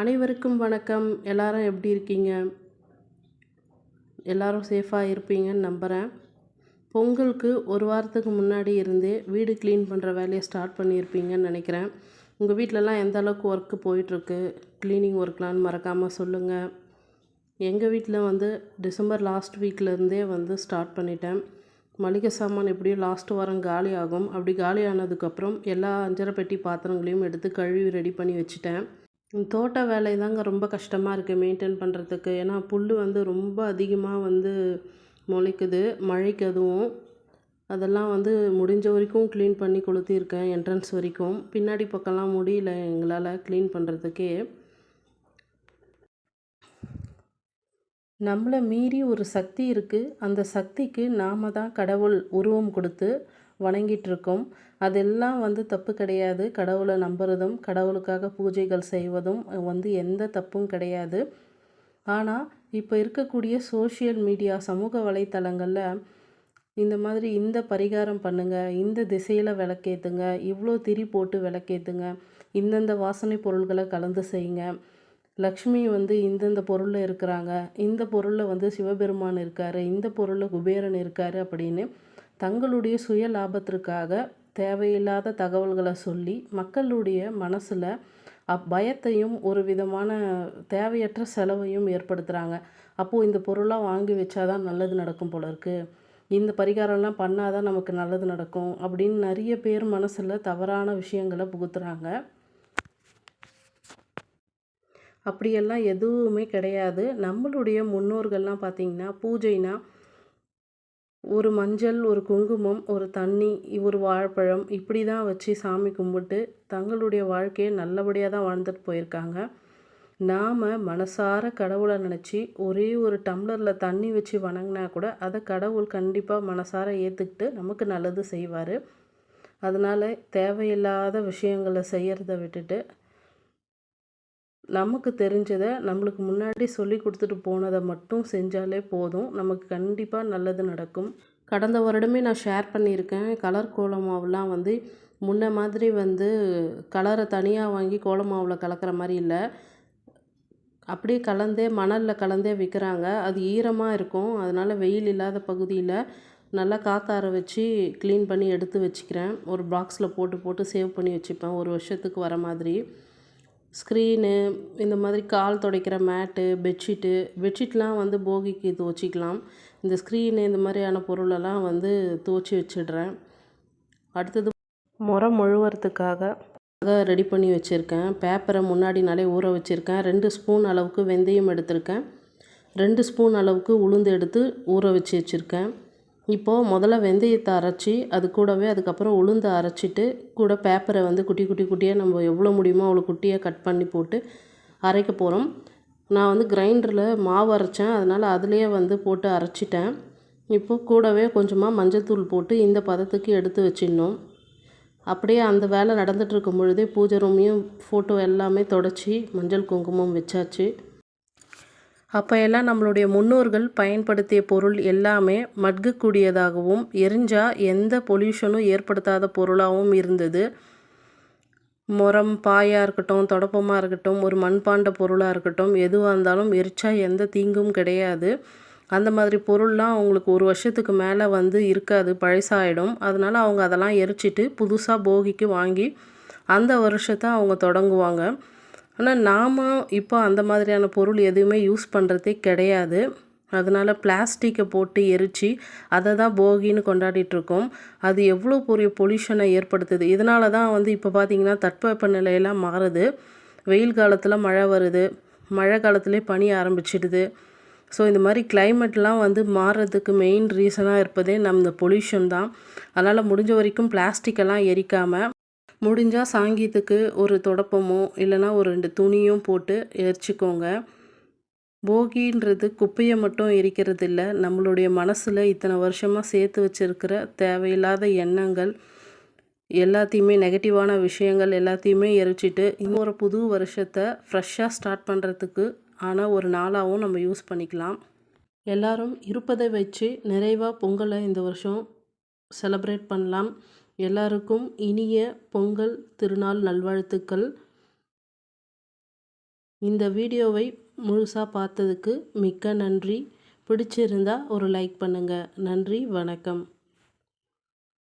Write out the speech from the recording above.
அனைவருக்கும் வணக்கம். எல்லாரும் எப்படி இருக்கீங்க? எல்லாரும் சேஃபாக இருப்பீங்கன்னு நம்புகிறேன் பொங்கலுக்கு ஒரு வாரத்துக்கு முன்னாடி இருந்தே வீடு க்ளீன் பண்ணுற வேலையை ஸ்டார்ட் பண்ணியிருப்பீங்கன்னு நினைக்கிறேன். உங்கள் வீட்டிலலாம் எந்த அளவுக்கு ஒர்க்கு போயிட்டுருக்கு? க்ளீனிங் ஒர்க்லான்னு மறக்காமல் சொல்லுங்கள் எங்கள் வீட்டில் வந்து டிசம்பர் லாஸ்ட் வீக்லேருந்தே வந்து ஸ்டார்ட் பண்ணிட்டேன். மளிகை சாமான் எப்படியும் லாஸ்ட் வாரம் காலி ஆகும். அப்படி காலி ஆனதுக்கப்புறம் எல்லா அஞ்சரை பெட்டி பாத்திரங்களையும் எடுத்து கழுவி ரெடி பண்ணி வச்சுட்டேன். தோட்ட வேலை தாங்க ரொம்ப கஷ்டமாக இருக்குது மெயின்டைன் பண்ணுறதுக்கு ஏன்னா புல் வந்து ரொம்ப அதிகமாக வந்து முளைக்குது. மழைக்கு அதுவும். அதெல்லாம் வந்து முடிஞ்ச வரைக்கும் க்ளீன் பண்ணி கொளுத்தியிருக்கேன் என்ட்ரன்ஸ் வரைக்கும். பின்னாடி பக்கம்லாம் முடியல எங்களால் க்ளீன் பண்ணுறதுக்கே நம்மளை மீறி ஒரு சக்தி இருக்குது அந்த சக்திக்கு நாம தான் கடவுள் உருவம் கொடுத்து வணங்கிட்டு இருக்கோம் அதெல்லாம் வந்து தப்பு கிடையாது. கடவுளை நம்புறதும் கடவுளுக்காக பூஜைகள் செய்வதும் வந்து எந்த தப்பும் கிடையாது. ஆனால் இப்போ இருக்கக்கூடிய சோஷியல் மீடியா சமூக வலைத்தளங்களில் இந்த மாதிரி இந்த பரிகாரம் பண்ணுங்கள் இந்த திசையில் விளக்கேற்றுங்க இவ்வளோ திரி போட்டு விளக்கேற்றுங்க இந்தந்த வாசனை பொருள்களை கலந்து செய்யுங்க. லக்ஷ்மி வந்து இந்தந்த பொருளில் இருக்கிறாங்க இந்த பொருளில் வந்து சிவபெருமான் இருக்கார் இந்த பொருளில் குபேரன் இருக்கார் அப்படின்னு தங்களுடைய சுய லாபத்திற்காக தேவையில்லாத தகவல்களை சொல்லி மக்களுடைய மனசில் அப் பயத்தையும் ஒரு விதமான தேவையற்ற செலவையும் ஏற்படுத்துகிறாங்க அப்போது இந்த பொருளாக வாங்கி வச்சாதான் நல்லது நடக்கும் போல இருக்குது இந்த பரிகாரம்லாம் பண்ணால் தான் நமக்கு நல்லது நடக்கும் அப்படின்னு நிறைய பேர் மனசில் தவறான விஷயங்களை புகுத்துறாங்க. அப்படியெல்லாம் எதுவுமே கிடையாது. நம்மளுடைய முன்னோர்கள்லாம் பார்த்திங்கன்னா பூஜைனா ஒரு மஞ்சள் ஒரு குங்குமம் ஒரு தண்ணி ஒரு வாழைப்பழம் இப்படி தான் வச்சு சாமி கும்பிட்டு தங்களுடைய வாழ்க்கையை நல்லபடியாக தான் வாழ்ந்துட்டு போயிருக்காங்க. நாம் மனசார கடவுளை நினச்சி ஒரே ஒரு டம்ளரில் தண்ணி வச்சு வணங்கினா கூட அதை கடவுள் கண்டிப்பாக மனசார ஏற்றுக்கிட்டு நமக்கு நல்லது செய்வார். அதனால் தேவையில்லாத விஷயங்களை செய்கிறத விட்டுட்டு நமக்கு தெரிஞ்சதை நம்மளுக்கு முன்னாடி சொல்லி கொடுத்துட்டு போனதை மட்டும் செஞ்சாலே போதும். நமக்கு கண்டிப்பாக நல்லது நடக்கும். கடந்த வருடமே நான் ஷேர் பண்ணியிருக்கேன். கலர் கோலமாவெலாம் வந்து முன்ன மாதிரி வந்து கலரை தனியாக வாங்கி கோலமாவில் கலக்கிற மாதிரி இல்லை. அப்படியே கலந்தே மணலில் கலந்தே விற்கிறாங்க அது ஈரமாக இருக்கும். அதனால் வெயில் இல்லாத பகுதியில் நல்லா காத்தார வச்சு க்ளீன் பண்ணி எடுத்து வச்சுக்கிறேன். ஒரு பாக்ஸில் போட்டு போட்டு சேவ் பண்ணி வச்சுப்பேன். ஒரு வருஷத்துக்கு வர மாதிரி. ஸ்க்ரீனு இந்த மாதிரி கால் துடைக்கிற மேட்டு பெட்ஷீட்டு பெட்ஷீட்லாம் வந்து போகிக்கு துவச்சிக்கலாம். இந்த ஸ்க்ரீனு இந்த மாதிரியான பொருளெல்லாம் வந்து துவச்சி வச்சிடுறேன். அடுத்தது முறை முழுவறதுக்காக ரெடி பண்ணி வச்சுருக்கேன். பேப்பரை முன்னாடி நாளே ஊற வச்சுருக்கேன். ரெண்டு ஸ்பூன் அளவுக்கு வெந்தயம் எடுத்திருக்கேன். ரெண்டு ஸ்பூன் அளவுக்கு உளுந்து எடுத்து ஊற வச்சு வச்சுருக்கேன். இப்போது முதல்ல வெந்தயத்தை அரைச்சி அது கூடவே அதுக்கப்புறம் உளுந்தை அரைச்சிட்டு கூட பேப்பரை வந்து குட்டி குட்டி குட்டியாக நம்ம எவ்வளோ முடியுமோ அவ்வளோ குட்டியாக கட் பண்ணி போட்டு அரைக்க போகிறோம் நான் வந்து கிரைண்டரில் மாவு அரைச்சேன். அதனால் அதுலேயே வந்து போட்டு அரைச்சிட்டேன். இப்போது கூடவே கொஞ்சமாக மஞ்சள்தூள் போட்டு இந்த பதத்துக்கு எடுத்து வச்சிடணும். அப்படியே அந்த வேலை நடந்துகிட்ருக்கும் பொழுதே பூஜை ரூமையும் ஃபோட்டோ எல்லாமே தொடச்சி மஞ்சள் குங்குமம் வச்சாச்சு. அப்போ எல்லாம் நம்மளுடைய முன்னோர்கள் பயன்படுத்திய பொருள் எல்லாமே மட்கக்கூடியதாகவும் எரிஞ்சால் எந்த பொல்யூஷனும் ஏற்படுத்தாத பொருளாகவும் இருந்தது. முரம் பாயாக இருக்கட்டும் தொடப்பமாக இருக்கட்டும் ஒரு மண்பாண்ட பொருளாக இருக்கட்டும் எதுவாக இருந்தாலும் எரிச்சா எந்த தீங்கும் கிடையாது. அந்த மாதிரி பொருள்லாம் அவங்களுக்கு ஒரு வருஷத்துக்கு மேலே வந்து இருக்காது பழசாயிடும். அதனால் அவங்க அதெல்லாம் எரிச்சிட்டு புதுசாக போகிக்கு வாங்கி அந்த வருஷத்தை அவங்க தொடங்குவாங்க. ஆனால் நாம் இப்போ அந்த மாதிரியான பொருள் எதுவுமே யூஸ் பண்ணுறதே கிடையாது. அதனால் பிளாஸ்டிக்கை போட்டு எரித்து அதை தான் போகின்னு கொண்டாடிட்டுருக்கோம். அது எவ்வளோ பெரிய பொல்யூஷனை ஏற்படுத்துது. இதனால தான் வந்து இப்போ பார்த்திங்கன்னா தட்பவெப்ப நிலையெல்லாம் மாறுது. வெயில் காலத்தில் மழை வருது. மழை காலத்துலேயே பனி ஆரம்பிச்சிடுது. ஸோ இந்த மாதிரி கிளைமேட்லாம் வந்து மாறுறதுக்கு மெயின் ரீசனாக இருப்பதே நம்ம பொல்யூஷன் தான். அதனால் முடிஞ்ச வரைக்கும் பிளாஸ்டிக்கெல்லாம் எரிக்காமல் முடிஞ்சால் சாங்கியத்துக்கு ஒரு தொடப்பமோ இல்லைனா ஒரு ரெண்டு துணியும் போட்டு எரிச்சிக்கோங்க. போகின்றது குப்பையை மட்டும் எரிக்கிறது இல்லை நம்மளுடைய மனசில் இத்தனை வருஷமாக சேர்த்து வச்சுருக்கிற தேவையில்லாத எண்ணங்கள் எல்லாத்தையுமே நெகட்டிவான விஷயங்கள் எல்லாத்தையுமே எரிச்சிட்டு இன்னொரு புது வருஷத்தை ஃப்ரெஷ்ஷாக ஸ்டார்ட் பண்ணுறதுக்கு ஆனால் ஒரு நாளாகவும் நம்ம யூஸ் பண்ணிக்கலாம். எல்லாரும் இருப்பதை வச்சு நிறைவாக பொங்கலை இந்த வருஷம் செலப்ரேட் பண்ணலாம். எல்லாருக்கும் இனிய பொங்கல் திருநாள் நல்வாழ்த்துக்கள். இந்த வீடியோவை முழுசாக பார்த்ததுக்கு மிக்க நன்றி. பிடிச்சிருந்தா ஒரு லைக் பண்ணுங்கள் நன்றி வணக்கம்.